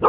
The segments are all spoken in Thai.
เ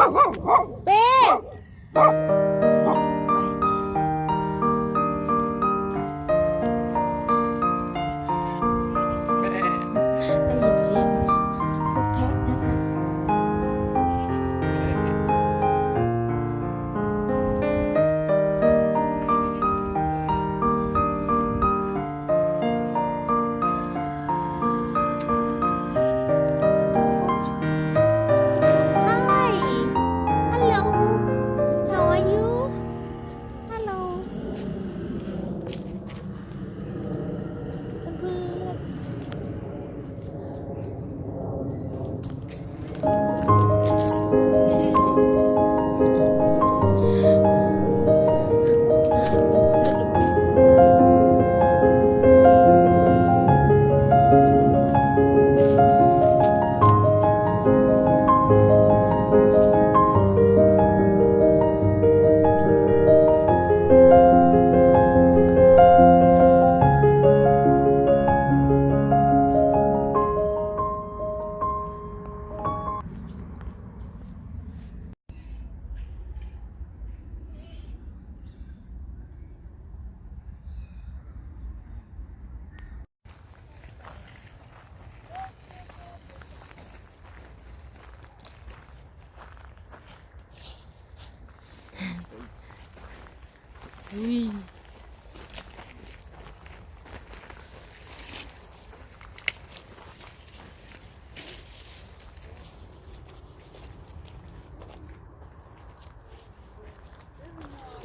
อุ้ย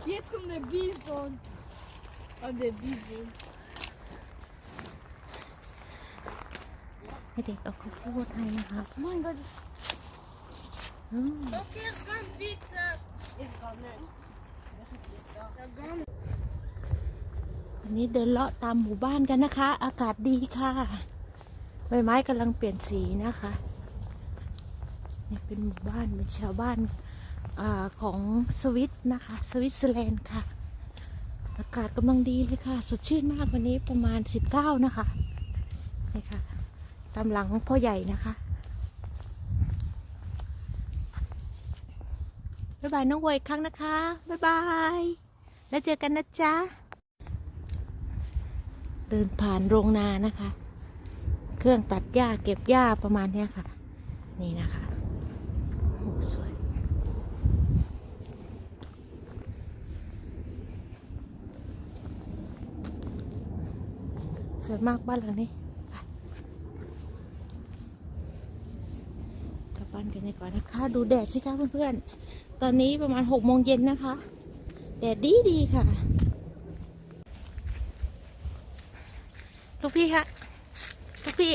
Jetzt kommt der Bison. Oh, der Bison. ให้เด็กเอาข้าวโพดให้นะคะ Oh mein Gott. อืม Okay, jetzt kommt bitte. Ist gar วันนี้เดินเลาะตามหมู่บ้านกันนะคะ อากาศดีค่ะ ใบไม้กำลังเปลี่ยนสีนะคะนี่เป็นหมู่บ้านเป็นชาวบ้านอของสวิตนะคะ สวิตเซอร์แลนด์ค่ะ อากาศกำลังดีเลยค่ะ สดชื่นมากวันนี้ประมาณ 19 นะคะนี่ค่ะตามหลังพ่อใหญ่นะคะ บ๊ายบายน้องวัวอีกครั้งนะคะ บ๊ายบาย แล้วเจอกันนะจ๊ะ เดินผ่านโรงนานะคะ เครื่องตัดหญ้าเก็บหญ้าประมาณนี้ค่ะ นี่นะคะโอ้สวยสวยมากบ้านหลังนี้ไปกลับบ้านกันดีกว่านะคะ ดูแดดสิคะเพื่อนๆ ตอนนี้ประมาณหกโมงเย็นนะคะแดดดีดีค่ะ ลูกพี่คะลูกพี่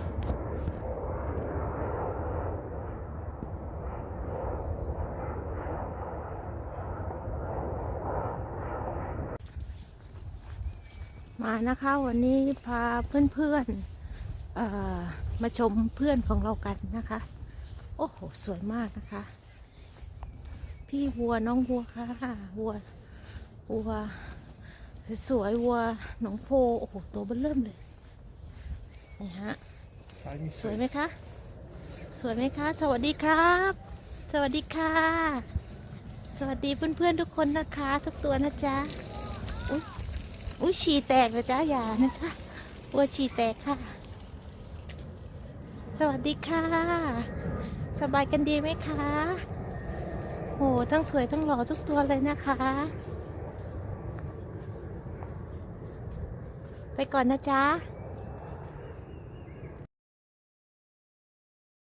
มานะคะวันนี้พาเพื่อนๆอมาชมเพื่อนของเรากันนะคะ โอ้โห สวยมากนะคะ พี่วัวน้องวัวค่ะวัววัวสวยวัวหนองโพโอ้โหตัวเบิ้เริ่มเลยนี่ฮะสวยไหมคะ สวยไหมคะ สวัสดีครับ สวัสดีค่ะ สวัสดีเพื่อนๆทุกคนนะคะ ทุกตัวนะจ๊ะอุ้ย อุ้ยฉี่แตกเลยจ้าอย่านะจ้าวัวฉี่แตกค่ะ สวัสดีค่ะ สบายกันดีไหมคะโหทั้งสวยทั้งหล่อทุกตัวเลยนะคะ ไปก่อนนะจ๊ะ